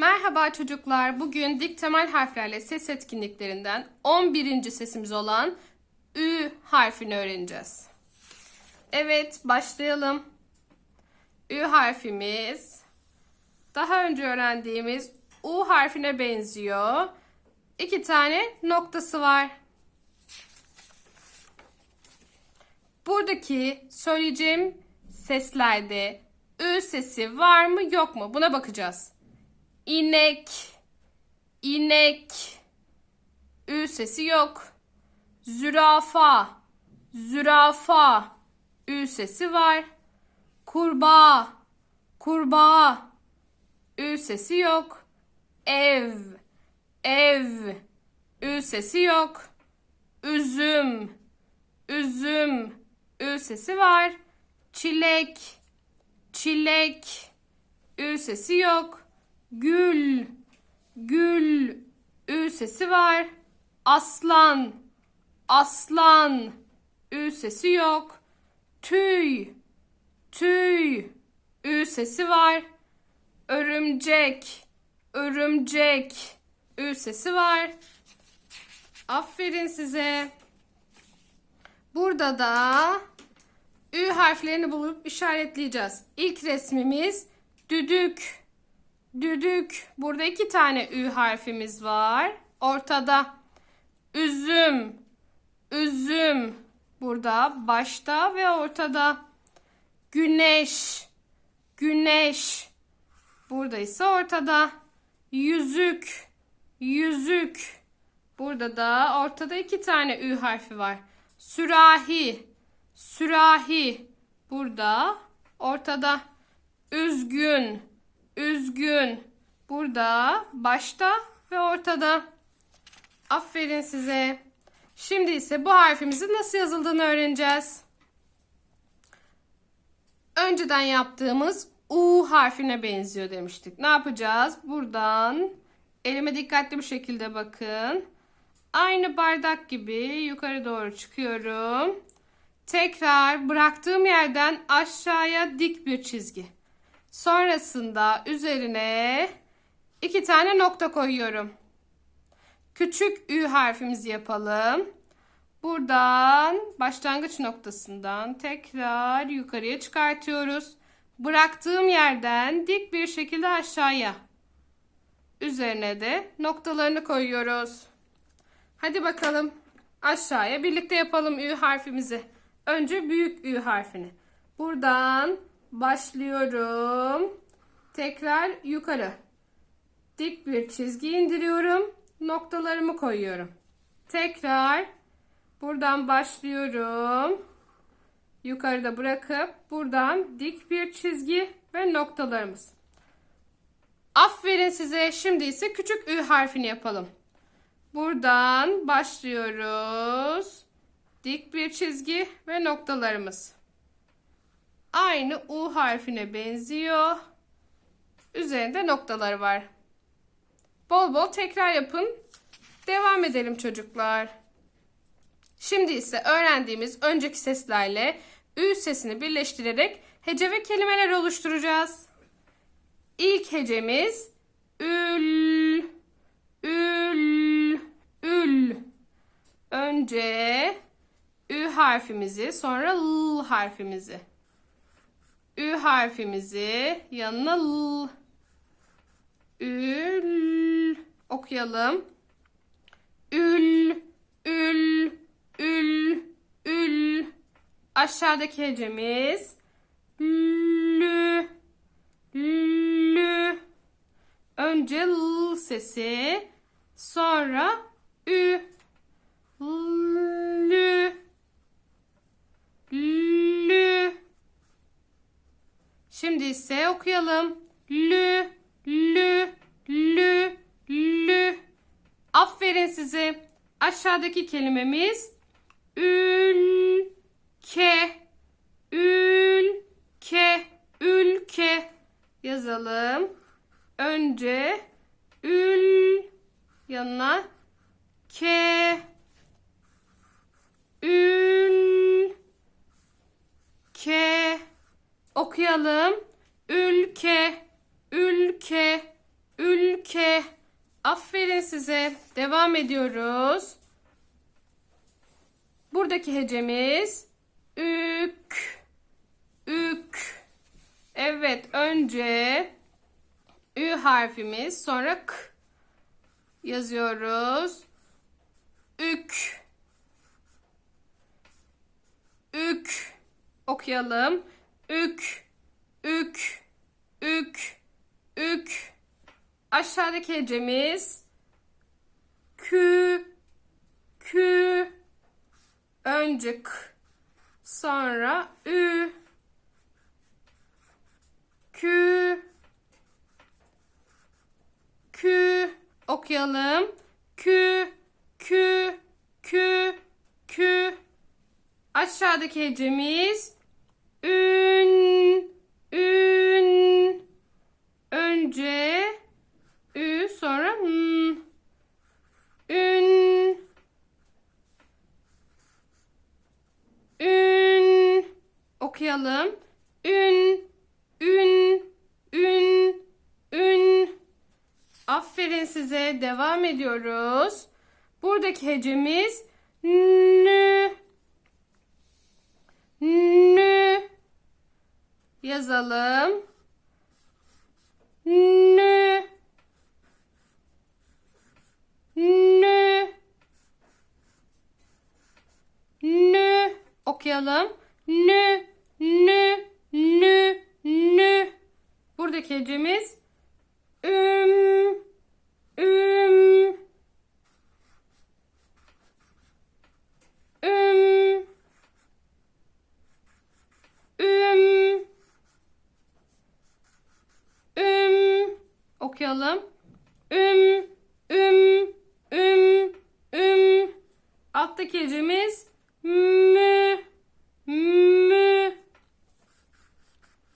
Merhaba çocuklar. Bugün dik temel harflerle ses etkinliklerinden 11. sesimiz olan Ü harfini öğreneceğiz. Evet, başlayalım. Ü harfimiz daha önce öğrendiğimiz U harfine benziyor. İki tane noktası var. Buradaki söyleyeceğim seslerde Ü sesi var mı yok mu? Buna bakacağız. İnek, inek, Ü sesi yok. Zürafa, zürafa, Ü sesi var. Kurbağa, kurbağa, Ü sesi yok. Ev, ev, Ü sesi yok. Üzüm, üzüm, Ü sesi var. Çilek, çilek, Ü sesi yok. Gül, gül, Ü sesi var. Aslan, aslan, Ü sesi yok. Tüy, tüy, Ü sesi var. Örümcek, örümcek, Ü sesi var. Aferin size. Burada da Ü harflerini bulup işaretleyeceğiz. İlk resmimiz düdük. Düdük. Burada iki tane Ü harfimiz var. Ortada. Üzüm. Üzüm. Burada başta ve ortada. Güneş. Güneş. Burada ise ortada. Yüzük. Yüzük. Burada da ortada iki tane Ü harfi var. Sürahi. Sürahi. Burada ortada. Üzgün. Üzgün. Burada başta ve ortada. Aferin size. Şimdi ise bu harfimizin nasıl yazıldığını öğreneceğiz. Önceden yaptığımız U harfine benziyor demiştik. Ne yapacağız? Buradan elime dikkatli bir şekilde bakın. Aynı bardak gibi yukarı doğru çıkıyorum. Tekrar bıraktığım yerden aşağıya dik bir çizgi. Sonrasında üzerine iki tane nokta koyuyorum. Küçük Ü harfimizi yapalım. Buradan başlangıç noktasından tekrar yukarıya çıkartıyoruz. Bıraktığım yerden dik bir şekilde aşağıya. Üzerine de noktalarını koyuyoruz. Hadi bakalım aşağıya birlikte yapalım Ü harfimizi. Önce büyük Ü harfini. Buradan başlıyorum. Tekrar yukarı. Dik bir çizgi indiriyorum. Noktalarımı koyuyorum. Tekrar buradan başlıyorum. Yukarıda bırakıp buradan dik bir çizgi ve noktalarımız. Aferin size. Şimdi ise küçük Ü harfini yapalım. Buradan başlıyoruz. Dik bir çizgi ve noktalarımız. Aynı U harfine benziyor. Üzerinde noktaları var. Bol bol tekrar yapın. Devam edelim çocuklar. Şimdi ise öğrendiğimiz önceki seslerle Ü sesini birleştirerek hece ve kelimeler oluşturacağız. İlk hecemiz ül, ül, ül. Önce Ü harfimizi sonra L harfimizi. Ü harfimizi yanına L. Ül. Okuyalım. Ül, ül, ül, ül. Aşağıdaki hecemiz lü, lü. Önce L sesi, sonra ü. Lü, lü. Şimdi ise okuyalım. Lü, lü, lü, lü. Aferin size. Aşağıdaki kelimemiz ülke. Ülke. Ülke. Yazalım. Önce ül yanına ke. Ül ke. Okuyalım. Ülke, ülke, ülke. size. Devam ediyoruz. Buradaki hecemiz ük. Ük. Evet, önce ü harfimiz, sonra k yazıyoruz. Ük. Ük. Okuyalım. Ük. Ük. Ük. Ük. Aşağıdaki hecemiz kü. Kü. Önce k. Sonra ü. Kü. Kü. Okuyalım. Kü. Kü. Kü. Kü. Aşağıdaki hecemiz ün. Ün. Önce ü sonra n. Ün. Ün. Okuyalım. Ün. Ün. Ün. Ün. Aferin size. Devam ediyoruz. Buradaki hecemiz nü. Nü. Yazalım. Nü. Nü. Nü. Okuyalım. Nü. Nü. Nü. Nü. Buradaki hecemiz üm. Üm. Üm. Üm. Üm. Okuyalım. Üm. Üm. Üm. Üm. Alttaki hecemiz mü. Mü.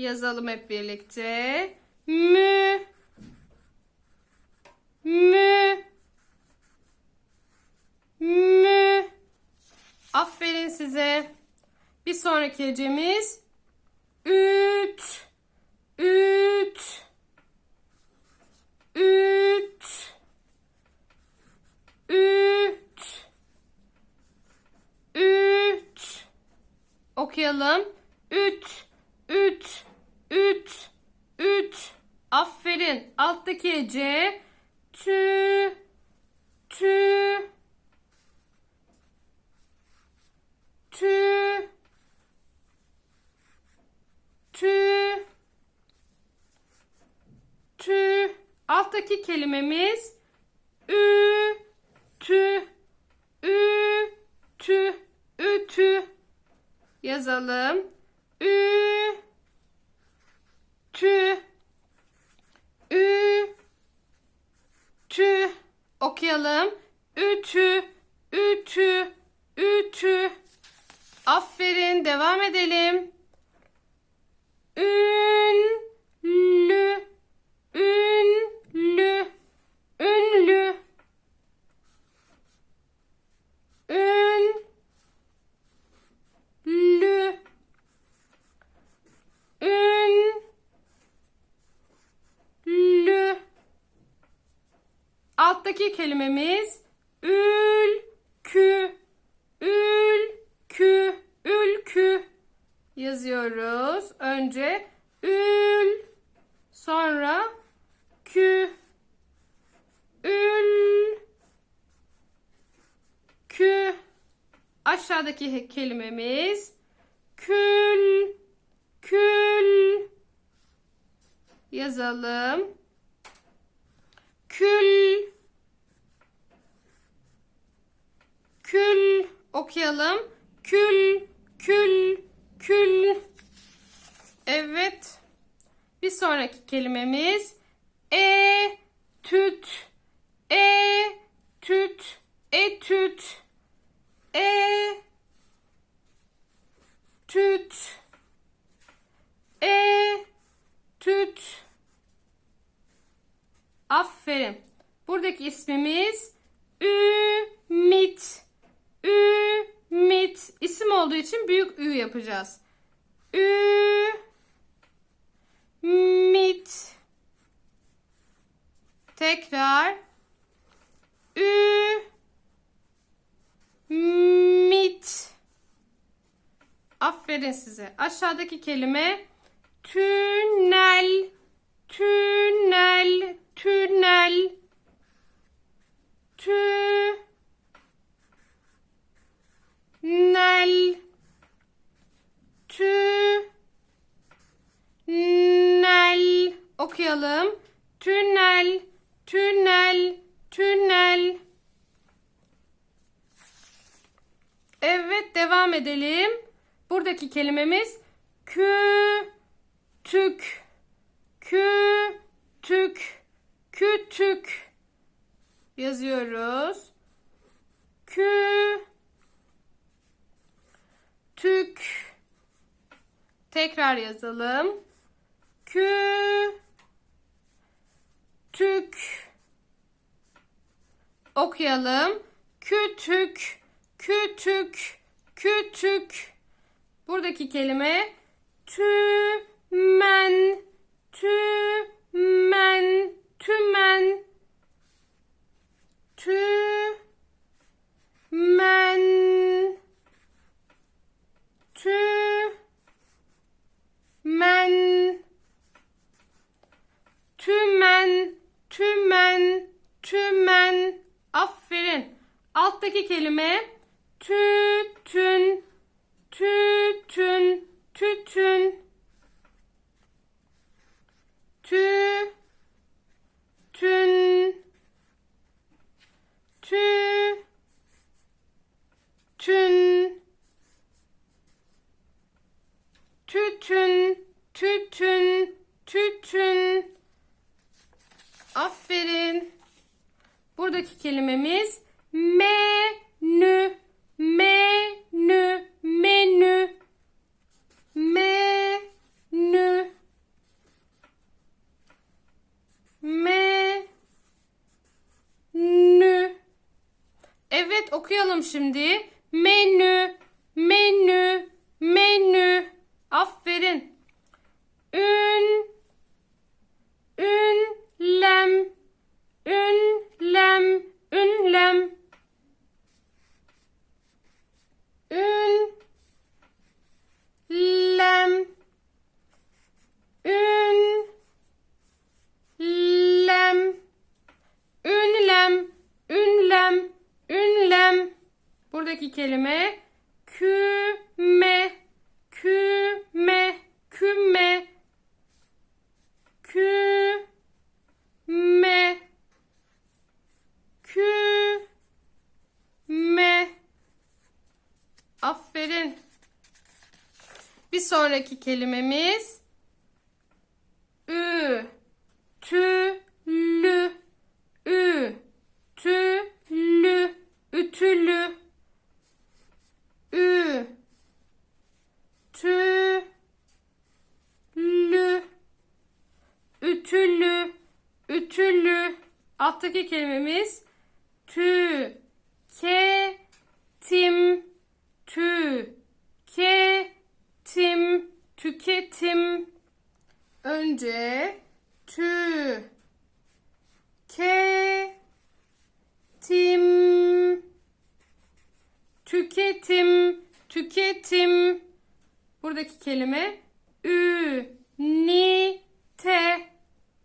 Yazalım hep birlikte. Mü. Mü. Mü. Aferin size. Bir sonraki hecemiz üt. Üt. Üt. Üt. Üt. Okuyalım. Üt. Üt. Üt. Üt. Aferin. Alttaki hece tü. Tü. Tü. Tü. Tü. Alttaki kelimemiz ü. Tü. Ü. Tü. Ütü. Yazalım. Ü. Tü. Ü. Tü. Okuyalım. Ütü. Ütü. Ütü. Aferin. Devam edelim. Ünlü. Ünlü. Ünlü. Ün. Lü. Lü. Alttaki kelimemiz ülkü. Ülkü. Ülkü. Yazıyoruz. Önce ül. Sonra kü. Ül. Kü. Aşağıdaki kelimemiz kül. Kül. Yazalım. Kül. Kül. Okuyalım. Kül. Kül. Kül. Evet. Bir sonraki kelimemiz e tüt. E tüt. Etüt. E tüt. E tüt. Aferin. Buradaki ismimiz Ümit. Ümit. İsim olduğu için büyük Ü yapacağız. Ümit. Tekrar. Ü mit. Aferin size. Aşağıdaki kelime tünel. Tünel. Tünel. Tü nel tü nel okuyalım. Tünel, tünel, tünel. Evet, devam edelim. Buradaki kelimemiz kütük. Kütük. Kütük. Yazıyoruz. Kü tük. Tekrar yazalım. Kü tük. Okuyalım. Kütük, kütük, kütük. Buradaki kelime tümen, tümen, tümen, tümen, tümen, tümen, tümen, tümen. Aferin. Alttaki kelime tütün, tütün, tütün. Tü, tün, tü, tün. Tütün, tütün. Aferin. Buradaki kelimemiz menü, menü, menü, menü, menü. Evet okuyalım şimdi. Menü, menü, menü. Aferin. Ün, ünlem, ünlem, ünlem. Ün, lem, ün, lem, ünlem, ünlem, ünlem. Buradaki kelime küme, küme, küme, küme, küme. Aferin. Bir sonraki kelimemiz ü, tülü, ü, tülü, ütülü, ü, tülü, ütülü, ütülü. Alttaki kelimemiz tü, ke, tim, tü, ke, tim, tüketim. Önce tü, ke, tim, tüketim, tüketim. Buradaki kelime ü, ni, te,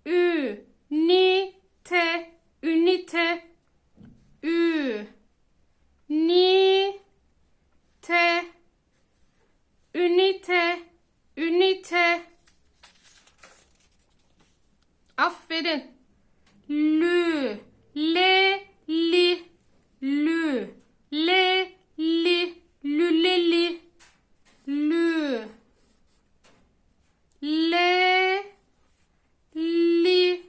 ü, ni, te, ünite, ü, ni, te, ünite, ünite. Aferin. Lü, le, li, lü, le, li, lüleli, lü, le, li,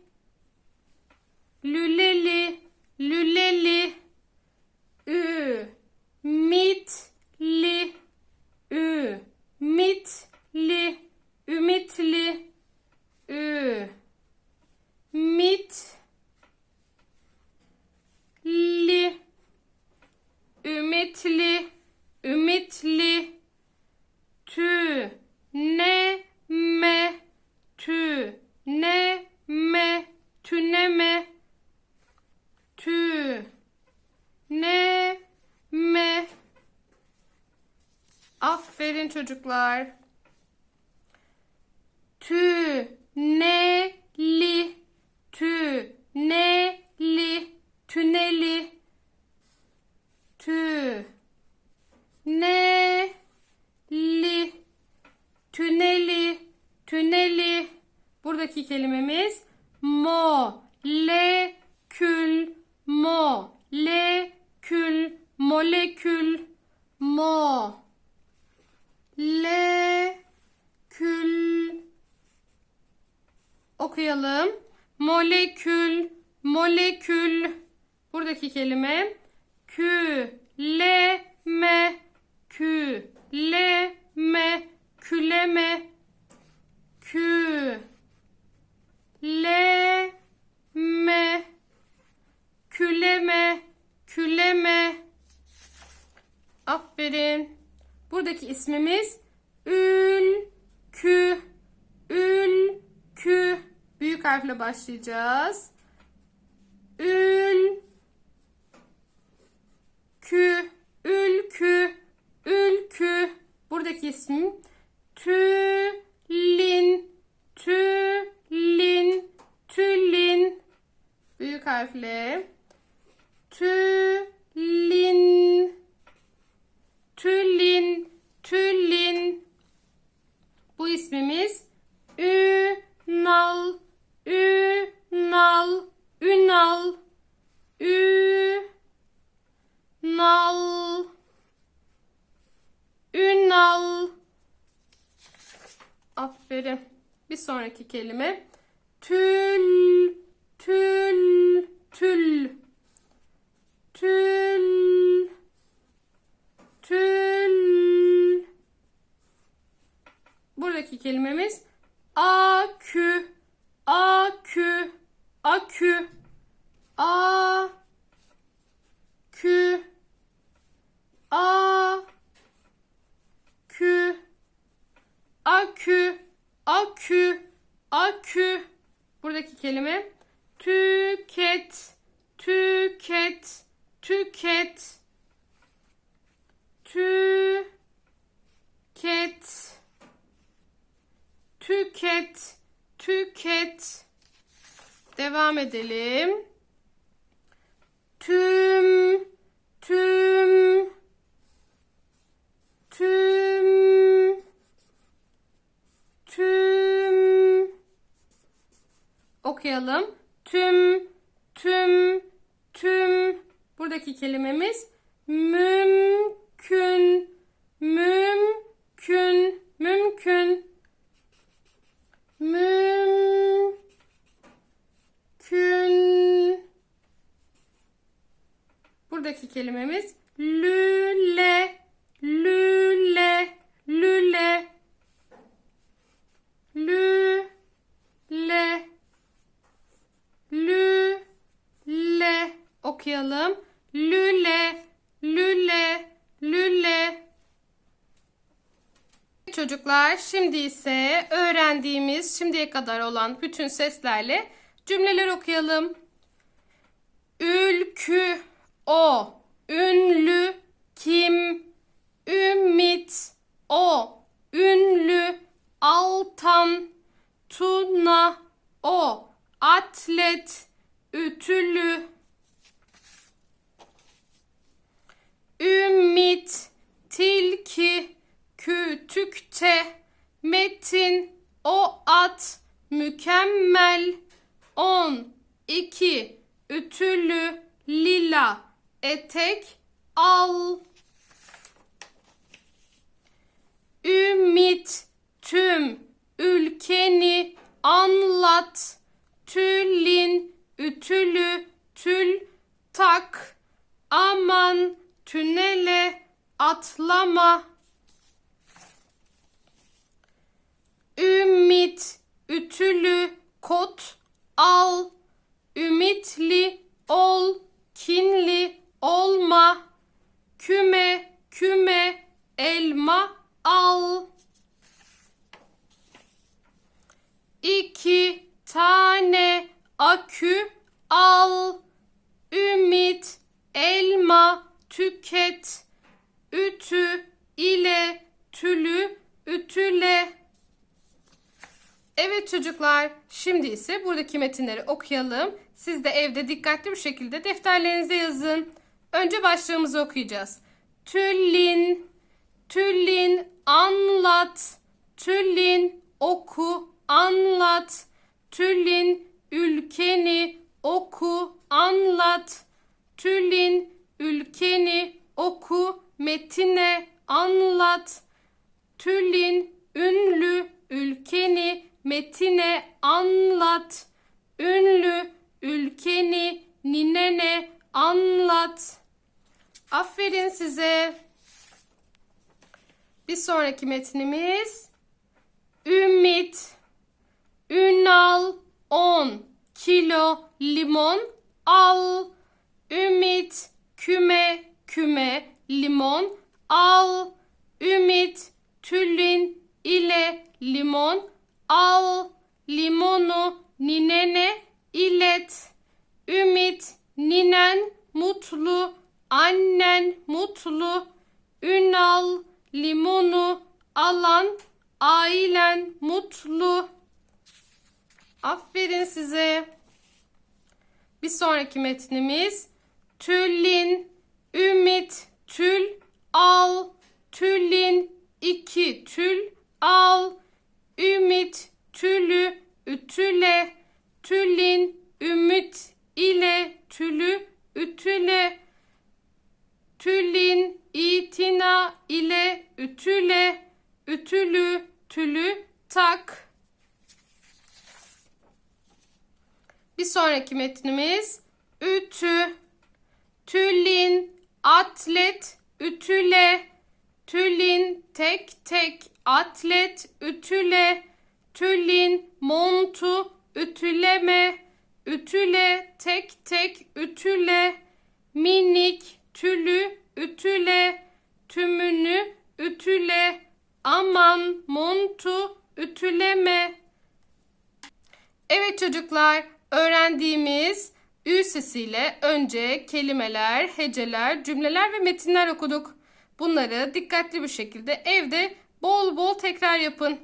lüleli, lüleli, ü, mit, li, ü, mitli, ümitli, ü, mit, Aferin çocuklar. Tü ne li tü ne li tüneli tü ne li tüneli tüneli. Buradaki kelimemiz mo le kül mo le kül molekül mo le kül. Okuyalım. Molekül molekül. Buradaki kelime küleme küleme küleme kü. Le me küleme küleme aferin buradaki ismimiz ülkü ülkü büyük harfle başlayacağız. Ül kü. Ülkü ülkü buradaki ismim tülin. Tülin. Tülin. Büyük harfle. Tülin tülin tülin bu ismimiz Ünal Ünal Ünal Ünal Ünal. Aferin. Bir sonraki kelime. Tül tül tül. Tül tül. Buradaki kelimemiz akü. Akü. Akü. A kü a kü akü. Akü. Akü. Buradaki kelime tüket. Tüket tüket tüket tüket devam edelim. Tüm tüm tüm tüm. Okuyalım. Tüm tüm tüm. Buradaki kelimemiz mümkün buradaki kelimemiz lüle lüle lüle lüle lüle. Okuyalım. Lüle lüle lüle. Çocuklar şimdi ise öğrendiğimiz şimdiye kadar olan bütün seslerle cümleler okuyalım. Ülkü o ünlü kim? Ümit. O ünlü altan tuna. O atlet ütülü ümit tilki kütükte metin o at mükemmel on iki ütülü lila etek al ümit tüm ülkeni anlat tülin ütülü tül tak aman tünele atlama Ümit ütülü kot al ümitli ol kinli olma küme küme elma al iki tane akü al ümit elma tüket ütü ile tülü, ütüle. Evet çocuklar, şimdi ise buradaki metinleri okuyalım. Siz de evde dikkatli bir şekilde defterlerinize yazın. Önce başlığımızı okuyacağız. Tüllin, tüllin, anlat. Tüllin, oku, anlat. Tüllin, ülkeni, oku, anlat. Tüllin, ülkeni, oku, metine, anlat. Tüllin, ünlü, ülkeni, metine, anlat. Ünlü, ülkeni, ninene, anlat. Aferin size. Bir sonraki metnimiz Ümit Ünal 10 kilo limon al. Ümit küme küme limon al. Ümit tülin ile limon al. Limonu ninene ilet. Ümit ninen mutlu, annen mutlu. Ünal limonu alan ailen mutlu. Aferin size. Bir sonraki metnimiz Tüllin, Ümit, Tül, al, Tüllin, iki tül, al, Ümit, Tülü, ütüle, Tüllin, Ümit ile tülü, ütüle, Tüllin, itina ile ütüle, ütülü, tülü, tak. Bir sonraki metnimiz ütü, tüllin, atlet, ütüle, tüllin, tek tek, atlet, ütüle, tüllin, montu, ütüleme, ütüle, tek tek, ütüle, minik, tülü, ütüle, tümünü, ütüle, aman, montu, ütüleme. Evet çocuklar, öğrendiğimiz ü sesiyle önce kelimeler, heceler, cümleler ve metinler okuduk. Bunları dikkatli bir şekilde evde bol bol tekrar yapın.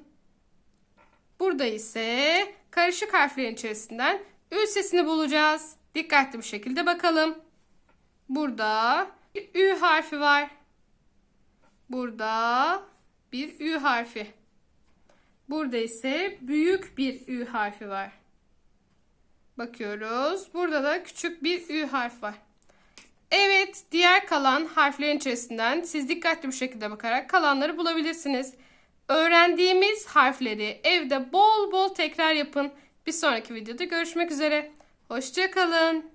Burada ise karışık harflerin içerisinden ü sesini bulacağız. Dikkatli bir şekilde bakalım. Burada ü harfi var. Burada bir ü harfi. Burada ise büyük bir ü harfi var. Bakıyoruz. Burada da küçük bir ü harf var. Evet, diğer kalan harflerin içerisinden siz dikkatli bir şekilde bakarak kalanları bulabilirsiniz. Öğrendiğimiz harfleri evde bol bol tekrar yapın. Bir sonraki videoda görüşmek üzere. Hoşçakalın.